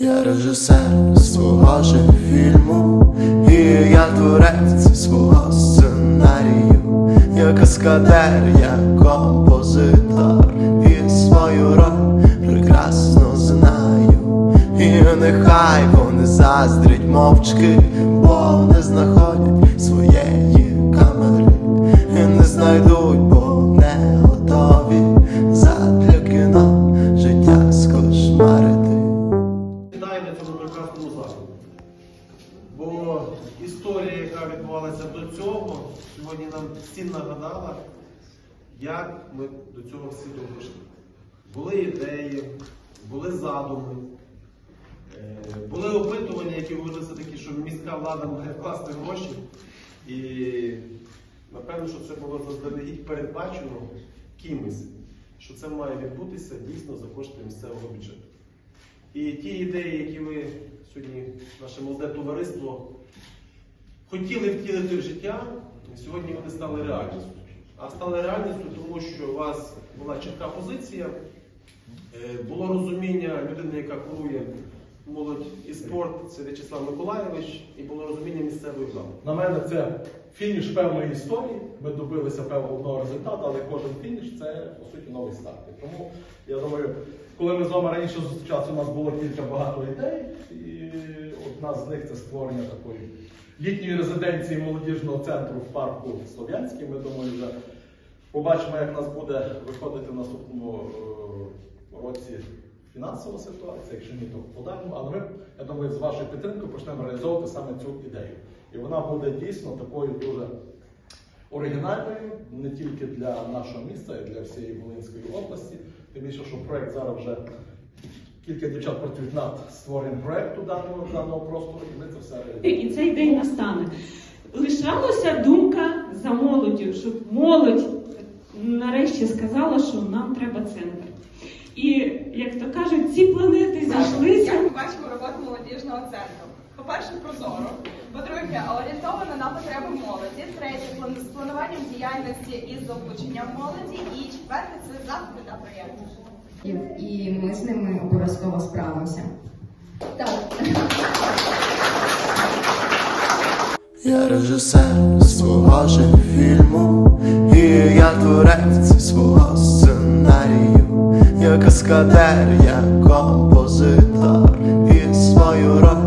Я режисер свого же фільму, і я творець свого сценарію, я каскадер, я композитор, і свою роль прекрасно знаю. І нехай вони заздрять мовчки, бо не знаходять своєї Бо історія, яка відбувалася до цього, сьогодні нам всім нагадала, як ми до цього всі дійшли. Були ідеї, були задуми, е, були опитування, які говорили все-таки, що міська влада має вкласти гроші. І напевно, що це було заздалегідь передбачено кимось, що це має відбутися дійсно за кошти місцевого бюджету. І ті ідеї, які ви сьогодні, наше молоде товариство, хотіли втілити в життя, сьогодні вони стали реальністю. А стали реальністю, тому що у вас була чітка позиція, е, було розуміння людини, яка курує молодь і спорт, це В'ячеслав Миколайович, і було розуміння місцевої влади. На мене це фініш певної історії. Ми добилися певного результату, але кожен фініш це по суті новий старт. Тому я думаю, коли ми з вами раніше зустрічалися, у нас було кілька багато ідей, і одна з них це створення такої літньої резиденції молодіжного центру в парку Слов'янський. Ми думаю, вже побачимо, як нас буде виходити в наступному е, році фінансова ситуація, якщо ні, то в подальшому. Але ми, я думаю, з вашою підтримкою почнемо реалізовувати саме цю ідею. І вона буде дійсно такою дуже оригінальною не тільки для нашого міста, а й для всієї Волинської області. Тим більше, що проект зараз вже кілька дівчат працюють над створенням проекту даного, даного простору, і ми це все реалізуємо. І цей день настане. Лишалася думка за молоддю, щоб молодь нарешті сказала, що нам треба центр. І як то кажуть, ці планети зійшлися. Як ми бачимо роботу молодіжного центру? По-перше, прозоро. По-друге, орієнтовано на потреби молоді. Третє, з плануванням діяльності і залученням молоді. І четверте це заходи та проєкти. і ми з ними обов'язково справимося. Так. Я режисер свого же фільму, каскадер, я композитор і свою роботу